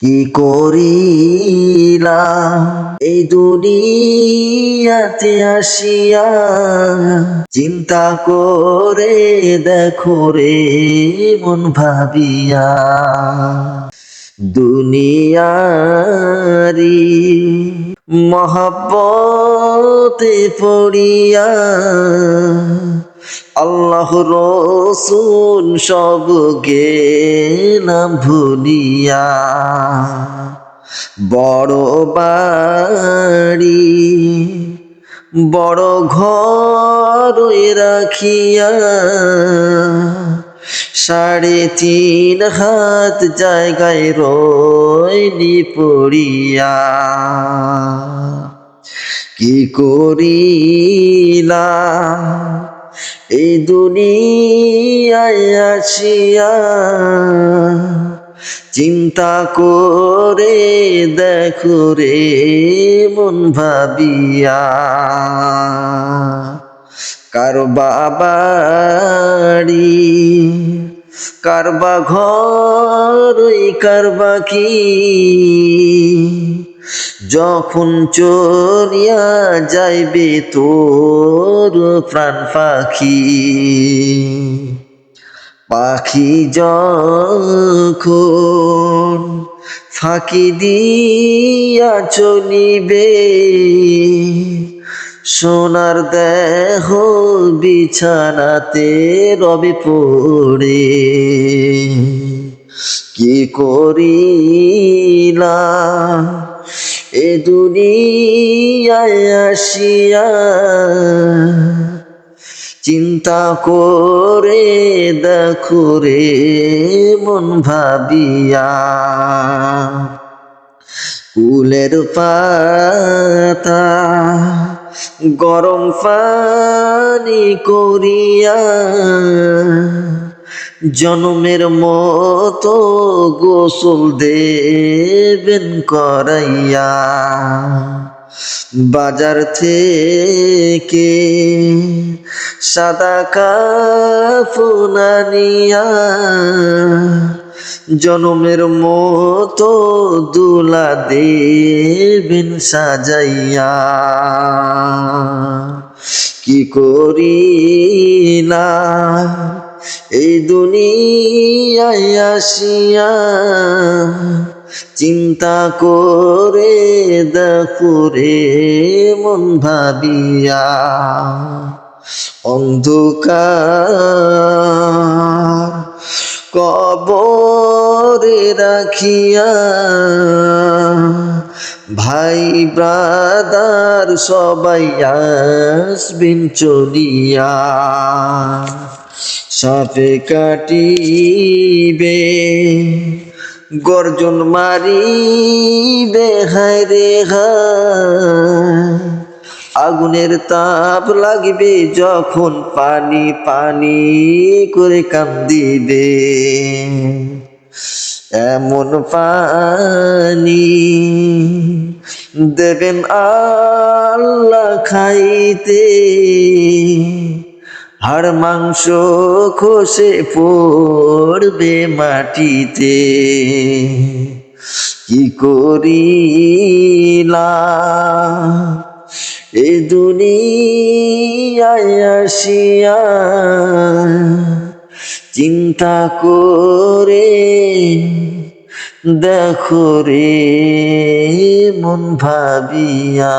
কি করিলা? এই দুনিয়াতে আসিয়া চিন্তা করে দেখো রে মন ভাবিয়া। দুনিয়ারি মহাব্বতে পড়িয়া আল্লাহ রসুল সব গে গেলাম ভুলিয়া বড় বাড়ি, বড় ঘর রাখিয়া সাড়ে তিন হাত জায়গায় রইনি পড়িয়া। কি করিলা? এই দুনিয়ায় আসিয়া চিন্তা করে দেখো রে মন ভাবিয়া। কার বাবাড়ি কারবা ঘর কারবা কি যখন চলিয়া যাইবে তোর প্রাণ পাখি। পাখি যখন ফাঁকি দিয়া চলিবে, সোনার দেহ বিছানাতে রবি পড়ে। কি করিলা? এ দুনিয়ায় আসিয়া চিন্তা করে দেখো রে মন ভাবিয়া। কুলের পাতা গরম পানি করিয়া জনমের মতো গোসল দেবেন করাইয়া। বাজার থেকে সাদা কাফুনানিয়া জনমের মতো দুলা দেবেন সাজাইয়া। কি করিলা এই দুনিয়ায় আসিয়া চিন্তা করে দেখো রে মন ভাবিয়া। অন্ধকার কবরে রাখিয়া ভাই ব্রাদার সবাই আসবেন চলিয়া। সাপে কাটিবে, গর্জন মারিবে, হায় রে হায়। আগুনের তাপ লাগবে, যখন পানি পানি করে কান্দিবে। এমন পানি দেবেন আল্লাহ খাইতে। হাড় মাংস খসে পড়বে মাটিতে। কি করিলা এ দুনিয়ায় আসিয়া চিন্তা করে দেখো রে, মন ভাবিয়া।